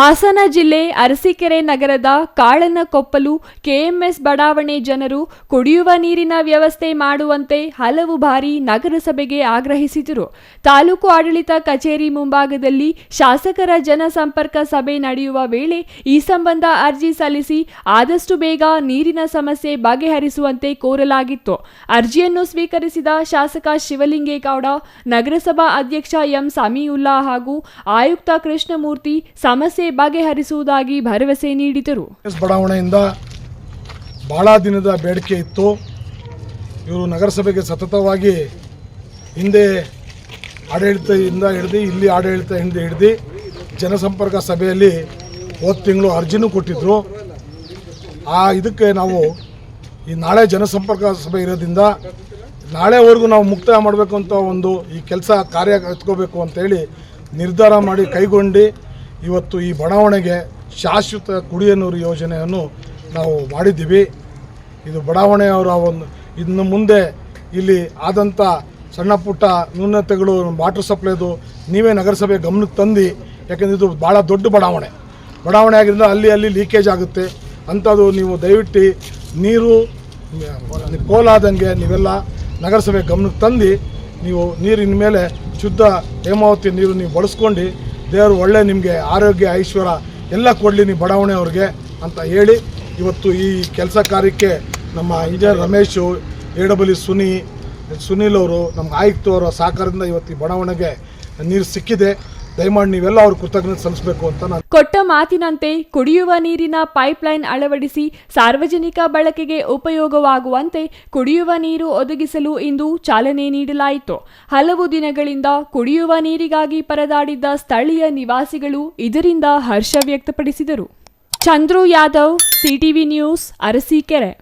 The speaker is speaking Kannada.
ಹಾಸನ ಜಿಲ್ಲೆ ಅರಸೀಕೆರೆ ನಗರದ ಕಾಳನಕೊಪ್ಪಲು ಕೆಎಂಎಸ್ ಬಡಾವಣೆ ಜನರು ಕುಡಿಯುವ ನೀರಿನ ವ್ಯವಸ್ಥೆ ಮಾಡುವಂತೆ ಹಲವು ಬಾರಿ ನಗರಸಭೆಗೆ ಆಗ್ರಹಿಸಿದರು. ತಾಲೂಕು ಆಡಳಿತ ಕಚೇರಿ ಮುಂಭಾಗದಲ್ಲಿ ಶಾಸಕರ ಜನಸಂಪರ್ಕ ಸಭೆ ನಡೆಯುವ ವೇಳೆ ಈ ಸಂಬಂಧ ಅರ್ಜಿ ಸಲ್ಲಿಸಿ ಆದಷ್ಟು ಬೇಗ ನೀರಿನ ಸಮಸ್ಯೆ ಬಗೆಹರಿಸುವಂತೆ ಕೋರಲಾಗಿತ್ತು. ಅರ್ಜಿಯನ್ನು ಸ್ವೀಕರಿಸಿದ ಶಾಸಕ ಶಿವಲಿಂಗೇಗೌಡ, ನಗರಸಭಾ ಅಧ್ಯಕ್ಷ ಎಂ. ಸಮೀವುಲ್ಲಾ ಹಾಗೂ ಆಯುಕ್ತ ಕೃಷ್ಣಮೂರ್ತಿ ಸಮಸ್ಯೆ ಬಗೆಹರಿಸುವುದಾಗಿ ಭರವಸೆ ನೀಡಿದರು. ಬಡಾವಣೆಯಿಂದ ಬಹಳ ದಿನದ ಬೇಡಿಕೆ ಇತ್ತು. ಇವರು ನಗರಸಭೆಗೆ ಸತತವಾಗಿ ಹಿಂದೆ ಆಡಳಿತದಿಂದ ಹಿಡ್ದು, ಇಲ್ಲಿ ಆಡಳಿತ ಹಿಂದೆ ಹಿಡಿದು ಜನಸಂಪರ್ಕ ಸಭೆಯಲ್ಲಿ ಹೋದ ತಿಂಗಳು ಅರ್ಜಿನೂ ಕೊಟ್ಟಿದ್ದರು ಆ ಇದಕ್ಕೆ ನಾವು ಈ ನಾಳೆ ಜನಸಂಪರ್ಕ ಸಭೆ ಇರೋದ್ರಿಂದ ನಾಳೆವರೆಗೂ ನಾವು ಮುಕ್ತಾಯ ಮಾಡಬೇಕು ಅಂತ ಒಂದು ಈ ಕೆಲಸ ಕಾರ್ಯ ಎತ್ಕೋಬೇಕು ಅಂತೇಳಿ ನಿರ್ಧಾರ ಮಾಡಿ ಕೈಗೊಂಡು ಇವತ್ತು ಈ ಬಡಾವಣೆಗೆ ಶಾಶ್ವತ ಕುಡಿಯ ಯೋಜನೆಯನ್ನು ನಾವು ಮಾಡಿದ್ದೀವಿ. ಇದು ಬಡಾವಣೆಯವರ ಒಂದು, ಇನ್ನು ಮುಂದೆ ಇಲ್ಲಿ ಆದಂಥ ಸಣ್ಣ ಪುಟ್ಟ ನ್ಯೂನತೆಗಳು ವಾಟರ್ ಸಪ್ಲೈದು ನೀವೇ ನಗರಸಭೆ ಗಮನಕ್ಕೆ ತಂದು, ಯಾಕೆಂದರೆ ಇದು ಭಾಳ ದೊಡ್ಡ ಬಡಾವಣೆ. ಬಡಾವಣೆ ಆಗಿದ್ದರಿಂದ ಅಲ್ಲಿ ಅಲ್ಲಿ ಲೀಕೇಜ್ ಆಗುತ್ತೆ. ಅಂಥದ್ದು ನೀವು ದಯವಿಟ್ಟು ನೀರು ಪೋಲಾದಂಗೆ ನೀವೆಲ್ಲ ನಗರಸಭೆ ಗಮನಕ್ಕೆ ತಂದು, ನೀವು ನೀರಿನ ಮೇಲೆ ಶುದ್ಧ ಹೇಮಾವತಿ ನೀರು ನೀವು ಬಳಸ್ಕೊಂಡು ದೇವರು ಒಳ್ಳೆ ನಿಮಗೆ ಆರೋಗ್ಯ, ಐಶ್ವರ್ಯ ಎಲ್ಲ ಕೊಡಲಿ ನೀವು ಬಡಾವಣೆಯವ್ರಿಗೆ ಅಂತ ಹೇಳಿ ಇವತ್ತು ಈ ಕೆಲಸ ಕಾರ್ಯಕ್ಕೆ ನಮ್ಮ engineer Ramesh, A W Suni, Sunil ಅವರು ನಮ್ಮ ಆಯುಕ್ತವರ ಸಹಕಾರದಿಂದ ಇವತ್ತು ಈ ಬಡಾವಣೆಗೆ ನೀರು ಸಿಕ್ಕಿದೆ. ದಯಮಾಡಿ ನೀವೆಲ್ಲ ಅವ್ರ ಕೃತಜ್ಞತೆ ಸಲ್ಲಿಸಬೇಕು ಅಂತ ನಾನು ಕೊಟ್ಟ ಮಾತಿನಂತೆ ಕುಡಿಯುವ ನೀರಿನ ಪೈಪ್ಲೈನ್ ಅಳವಡಿಸಿ ಸಾರ್ವಜನಿಕ ಬಳಕೆಗೆ ಉಪಯೋಗವಾಗುವಂತೆ ಕುಡಿಯುವ ನೀರು ಒದಗಿಸಲು ಇಂದು ಚಾಲನೆ ನೀಡಲಾಯಿತು. ಹಲವು ದಿನಗಳಿಂದ ಕುಡಿಯುವ ನೀರಿಗಾಗಿ ಪರದಾಡಿದ್ದ ಸ್ಥಳೀಯ ನಿವಾಸಿಗಳು ಇದರಿಂದ ಹರ್ಷ ವ್ಯಕ್ತಪಡಿಸಿದರು. Chandru Yadav, CTV news, Arsikere.